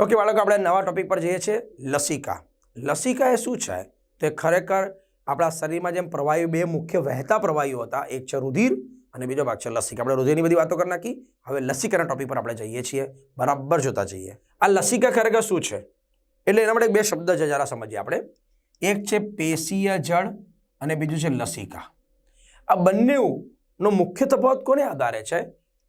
Okay બાળકો, આપણે નવા ટોપિક પર જઈએ છીએ, લસિકા. લસિકા એ શું છે? તે ખરેખર આપણા શરીરમાં જેમ પ્રવાહીઓ બે મુખ્ય વહેતા પ્રવાહીઓ હતા, એક છે રુધિર અને બીજો ભાગ છે લસિકા. આપણે રુધિરની બધી વાતો કરી નાખી. હવે લસિકાના ટોપિક પર આપણે જઈએ છીએ. બરાબર જોતા જઈએ. આ લસિકા ખરેખર શું છે? એટલે એના માટે બે શબ્દ છે, જરા સમજીએ આપણે. એક છે પેશીય જળ અને બીજું છે લસિકા. આ બંનેનો મુખ્ય તફાવત કોને આધારે છે?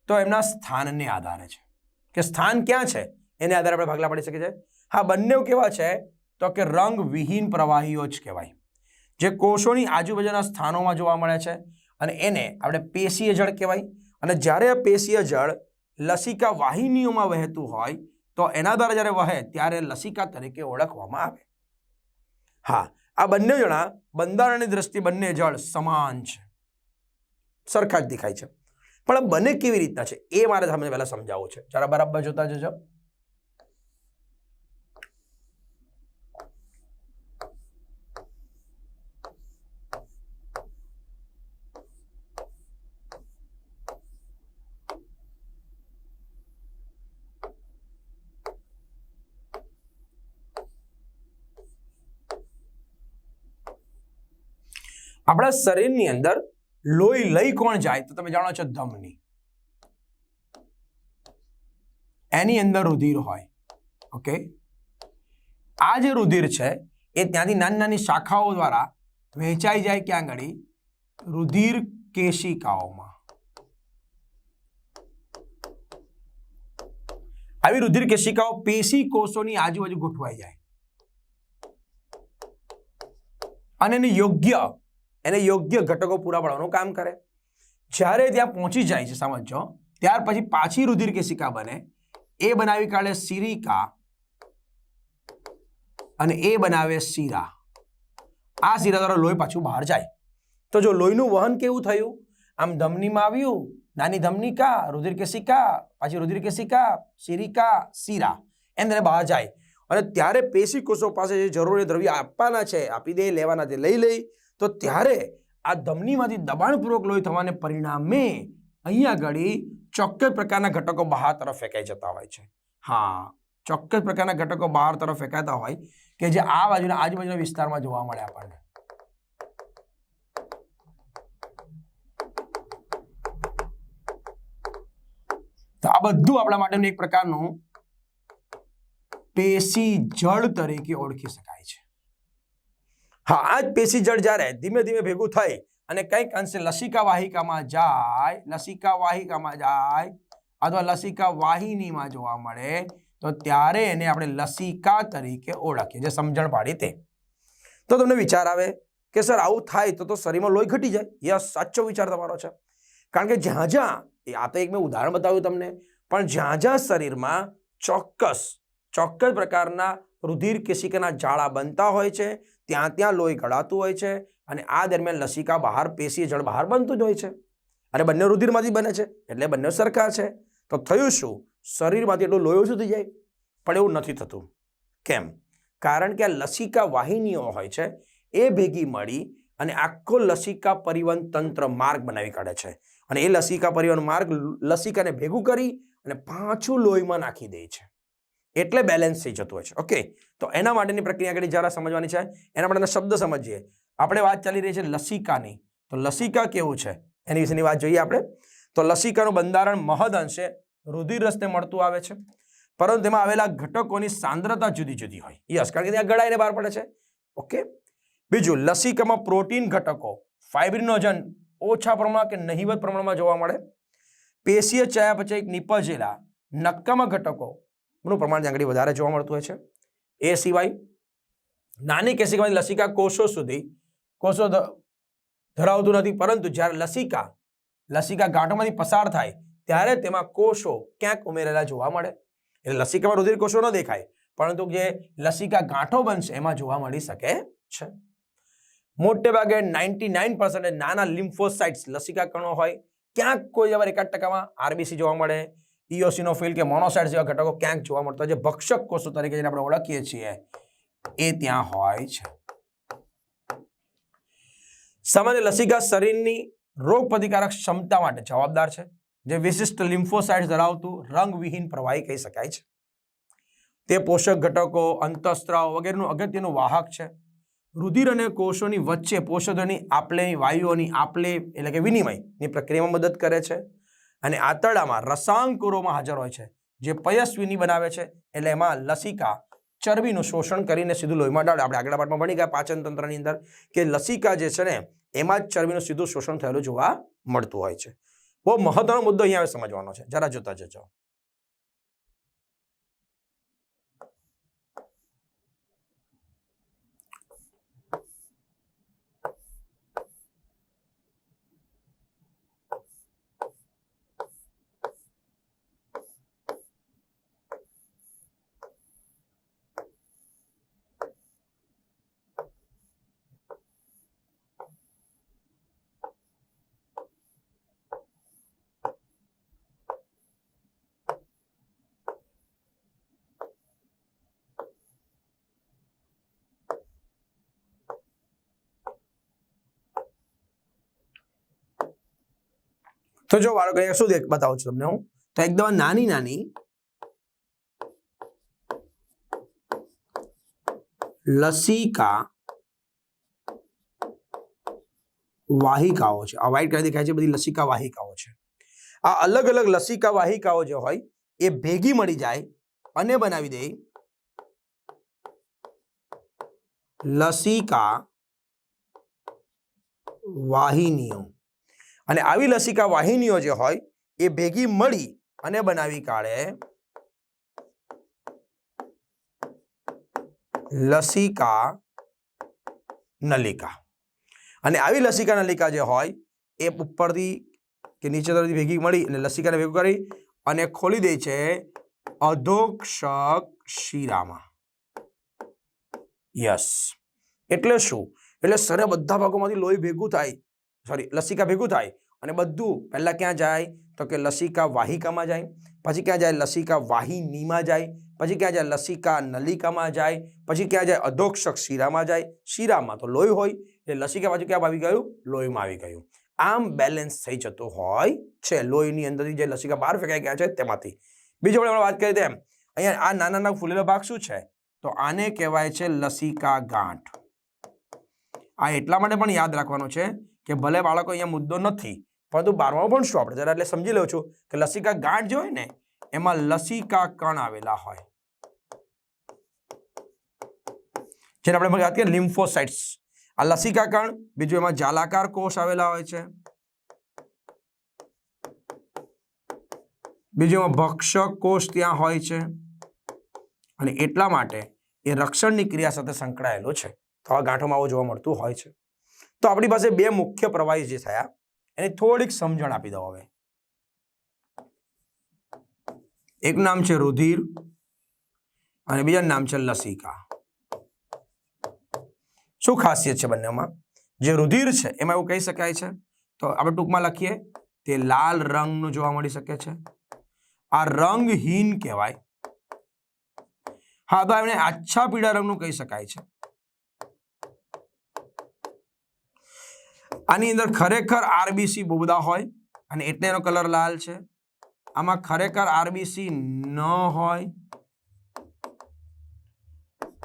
તો એમના સ્થાનને આધારે છે. કે સ્થાન ક્યાં છે? એને આધારે આપણે ભાગલા પડી શકીએ છીએ. હા, બંને કેવા છે? તો કે રંગવિહીન પ્રવાહીઓ જ કહેવાય. જે કોષોની આજુબાજુના સ્થાનોમાં જોવા મળે છે અને એને આપણે પેશીય જળ કહેવાય. અને જ્યારે આ પેશીય જળ લસિકા વાહિનીઓમાં વહેતું હોય, તો એના દ્વારા જ્યારે વહે, ત્યારે લસિકા તરીકે ઓળખવામાં આવે. હા, આ બંને જણા બંધારણની દ્રષ્ટિ બંને જળ સમાન છે. સરખા જ દેખાય છે. પણ બને કેવી રીતના છે? એ મારે તમને પહેલાં સમજાવવું છે. જરા બરાબર જોતા જજો. આપણા શરીરની અંદર લોહી લઈ કોણ જાય તો તમે જાણો છો ધમની. એની અંદર રુધિર હોય, ઓકે? આ જે રુધિર છે, એ ત્યાંથી નાની નાની શાખાઓ દ્વારા વહેંચાઈ જાય ક્યાં આગળ રુધિર કેશિકાઓમાં. આવી રુધિર કેશિકાઓ પેશી કોષોની આજુબાજુ ગોઠવાઈ જાય. અને એને યોગ્ય એને યોગ્ય ઘટકો પૂરા પાડવાનું કામ કરે. જ્યારે ત્યાં પહોંચી જાય છે, સમજો. ત્યાર પછી પાછી રુધિર કેશિકા બને. એ બનાવી કાઢે સિરિકા અને એ બનાવે શીરા. આ શીરા દ્વારા લોહી પાછું બહાર જાય. તો જો લોહીનું વહન કેવું થયું? આમ ધમનીમાં આવ્યું, નાની ધમનિકા રુધિર કેશિકા પાછી રુધિર કેશિકા શિરિકા, શીરા. એમ તેને બહાર જાય. અને ત્યારે પેશી કોષો પાસે જે જરૂરી દ્રવ્ય આપવાના છે, આપી દે, લેવાના તે લઈ લઈ તો ત્યારે આ ધમનીમાંથી દબાણપૂર્વક લોહી થવાને પરિણામે અહીંયા આગળ ચોક્કસ પ્રકારના ઘટકો બહાર તરફ ફેંકાઈ જતા હોય છે. હા, ચોક્કસ પ્રકારના ઘટકો બહાર તરફ ફેંકાતા હોય કે જે આ બાજુના, આજુબાજુના વિસ્તારમાં જોવા મળે આપણને. તો આ બધું આપણા માટેનું એક પ્રકારનું પેશી જળ તરીકે ઓળખી શકાય છે. હા આ જ પેશી જળ જ્યારે ધીમે ધીમે ભેગું થઈ અને કંઈક અંશે લસિકા વાહિકામાં જાય, લસિકા વાહિકામાં જાય અથવા લસિકા વાહિનીમાં જોવા મળે, તો ત્યારે એને આપણે લસિકા તરીકે ઓળખીએ, જે સમજણ પાડી તે. તો તમને વિચાર આવે કે સર, આવું થાય તો તો શરીરમાં લોહી ઘટી જાય? યસ સાચો વિચાર તમારો છે. કારણ કે જ્યાં જ્યાં આ તો એક મેં ઉદાહરણ બતાવ્યું તમને, પણ જ્યાં જ્યાં શરીરમાં ચોક્કસ ચોક્કસ પ્રકારના રુધિર કેશિકાના જાળા બનતા હોય છે ત્યાં ત્યાં લોહી ગળાતું હોય છે અને આ દરમિયાન લસિકા બહાર, પેશી જળ બહાર બનતું જ હોય છે. અને બંને રુધિરમાંથી બને છે, એટલે બંને સરખા છે. તો થયું શું? શરીરમાંથી એટલું લોહી ઓછું થઈ જાય. પણ એવું નથી થતું. કેમ? કારણ કે આ લસિકા વાહિનીઓ હોય છે, એ ભેગી મળી અને આખો લસિકા પરિવહન તંત્ર માર્ગ બનાવી કાઢે છે. અને એ લસિકા પરિવહન માર્ગ લસિકાને ભેગું કરી અને પાછું લોહીમાં નાખી દે છે. એટલે બેલેન્સ થઈ જતું હોય છે. ઓકે તો એના માટેની પ્રક્રિયા આગળ જરા સમજવાની છે. એના માટેના શબ્દ સમજીએ. આપણે વાત ચાલી રહી છે લસિકાની. તો લસિકા કેવું છે? એની વિશેની વાત જોઈએ આપણે. તો લસિકાનું બંધારણ મહદ અંશે રુધિર રસ્તે મળતું આવે છે. પરંતુ તેમાં આવેલા ઘટકોની સાંદ્રતા જુદી જુદી હોય. યસ, કારણ કે ત્યાં ગળાઈને બહાર પડે છે. ઓકે બીજું, લસિકામાં પ્રોટીન ઘટકો ફાઇબ્રિનોજન ઓછા પ્રમાણમાં કે નહીવત પ્રમાણમાં જોવા મળે. પેશીય ચયાપચય નિપજેલા નક્કામાં ઘટકો નું પ્રમાણ આગળ વધારે જોવા મળતું હોય છે. એ સિવાય નાની કેશિકામાંથી લસિકા કોષો સુધી, કોષો ધરાવતું નથી, પરંતુ જ્યારે લસિકા લસિકા ગાંઠોમાંથી પસાર થાય, ત્યારે તેમાં કોષો ક્યાંક ઉમેરેલા જોવા મળે. એટલે લસિકામાં રુધિર કોષો ન દેખાય, પરંતુ જે લસિકા ગાંઠો બનશે, એમાં જોવા મળી શકે છે. મોટે ભાગે નાઇન્ટી નાઇન નાના લિમ્ફોસાઇટ્સ લસિકા કણો હોય. ક્યાંક કોઈ એવા એકાદ ટકામાં આરબીસી જોવા મળે ઇયોસિનોફિલ કે મોનોસાઇટ્સ જેવા ઘટકો ક્યાંક જોવા મળતા જે ભક્ષક કોષો તરીકે જેને આપણે ઓળખીએ છીએ, એ ત્યાં હોય છે. સામાન્ય લસિકા શરીરની રોગ પ્રતિકારક ક્ષમતા માટે જવાબદાર છે. જે વિશિષ્ટ લિમ્ફોસાઇટ્સ ધરાવતું રંગવિહીન પ્રવાહી કહી શકાય છે. તે પોષક ઘટકો, અંતઃસ્ત્રાવ વગેરેનું અગત્યનું વાહક છે. રુધિર અને કોષોની વચ્ચે પોષકોની આપલે, વાયુઓની આપલે એટલે કે વિનિમયની પ્રક્રિયામાં મદદ કરે છે. અને આંતરડામાં રસાંકુરોમાં હાજર હોય છે, જે પયસ્વીની બનાવે છે, એટલે એમાં લસિકા ચરબીનું શોષણ કરીને સીધું લોહીમાં ડાળે. આપણે આગળ પાઠમાં ભણી ગયા પાચન તંત્રની અંદર કે લસિકા જે છે ને, એમાં જ ચરબીનું સીધું શોષણ થયેલું જોવા મળતું હોય છે. બહુ મહત્વનો મુદ્દો અહીંયા સમજવાનો છે. જરા જોતા જજો. તો જો બાળકો અહીંયા શું દેખ, બતાવું છું તમને હું. તો એકદમ નાની નાની લસિકા વાહિકાઓ છે. આ વ્હાઈટ કલર દેખાય છે, બધી લસિકા વાહિકાઓ છે. આ અલગ અલગ લસિકા વાહિકાઓ જે હોય, એ ભેગી મળી જાય અને બનાવી દે લસિકા વાહિનીઓ. અને આવી લસિકા વાહિનીઓ જે હોય, એ ભેગી મળી અને બનાવી કાઢે. લસિકા નલિકા. અને આવી લસિકા નલિકા જે હોય, એ ઉપરથી કે નીચે તરફથી ભેગી મળી અને લસિકાને ભેગું કરી અને ખોલી દે છે અધોક્ષક શિરામાં. યસ. એટલે શું? એટલે સરે બધા ભાગોમાંથી લોહી ભેગું થાય. સોરી લસિકા ભેગું થાય. અને બધું પહેલાં ક્યાં જાય? તો કે લસિકા વાહિકામાં જાય. પછી ક્યાં જાય? લસિકા વાહિનીમાં જાય. પછી ક્યાં જાય? લસિકા નલિકામાં જાય. પછી ક્યાં જાય? અધોક્ષક શીરામાં જાય. શીરામાં તો લોહી હોય. એટલે લસિકા પાછું ક્યાં આવી ગયું? લોહીમાં આવી ગયું. આમ બેલેન્સ થઈ જતું હોય છે. લોહીની અંદરથી જે લસિકા બહાર ફેંકાઈ ગયા છે તેમાંથી. બીજું આપણે વાત કરીએ તેમ અહીંયા આ નાના નાના ફૂલેલો ભાગ શું છે? તો આને કહેવાય છે લસિકા ગાંઠ. આ એટલા માટે પણ યાદ રાખવાનું છે કે ભલે બાળકો અહીંયા મુદ્દો નથી પરંતુ બારમા ભણશું આપણે? જરા એટલે સમજી લઉં છું કે લસિકા ગાંઠ જે હોય ને, એમાં લસિકા કણ આવેલા હોય. જેને આપણે વાત કરીએ લિમ્ફોસાઇટ્સ. આ લસિકા કણ, બીજું એમાં જાલાકાર કોષ આવેલા હોય છે. બીજું એમાં ભક્ષક કોષ ત્યાં હોય છે. અને એટલા માટે એ રક્ષણની ક્રિયા સાથે સંકળાયેલો છે. તો આ ગાંઠોમાં આવું જોવા મળતું હોય છે. તો આપણી પાસે બે મુખ્ય પ્રવાહી જે થયા એની થોડીક સમજણ આપી દો હવે. એક નામ છે રુધિર અને બીજા નામ છે લસિકા. શું ખાસિયત છે બંનેમાં? જે રુધિર છે, એમાં એવું કહી શકાય છે? તો આપણે ટૂંકમાં લખીએ, તે લાલ રંગનું જોવા મળી શકે છે. આ રંગહીન કહેવાય. હા, તો એમને આછા પીળા રંગનું કહી શકાય છે. આની અંદર ખરેખર આરબીસી બહુ બધા હોય અને એટલે એનો કલર લાલ છે. આમાં ખરેખર આરબીસી ન હોય.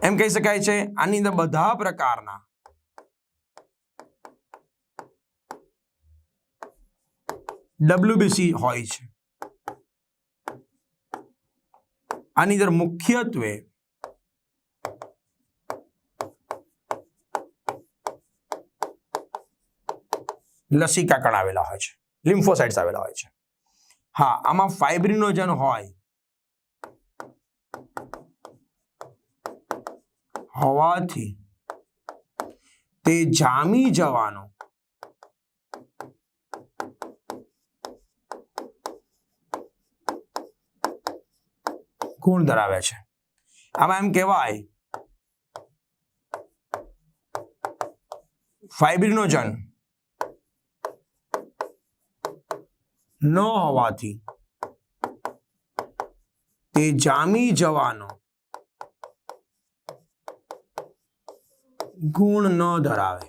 એમ કહી શકાય છે, આની અંદર બધા પ્રકારના. ડબ્લ્યુબીસી હોય છે. આની અંદર મુખ્યત્વે લસિકા કણ આવેલા હોય છે, લિમ્ફોસાઇટ્સ આવેલા હોય છે. હા, આમાં ફાઇબ્રિનોજન હોય. હોવાથી તે જામી જવાનો ગુણ ધરાવે છે. આમાં એમ કહેવાય ફાઇબ્રિનોજન ન હોવાથી તે જામી જવાનો ગુણ ન ધરાવે.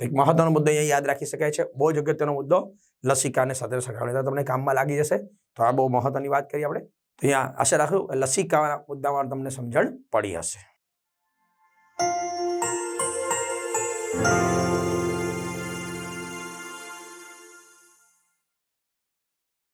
એક મહત્વનો મુદ્દો અહીંયા યાદ રાખી શકાય છે. બહુ જ અગત્યનો મુદ્દો લસિકાને સાથે સંકળાવેલો તમને કામમાં લાગી જશે. તો આ બહુ મહત્વની વાત કરી આપણે. તો અહીંયા આશા રાખું લસિકાના મુદ્દામાં તમને સમજણ પડી હશે.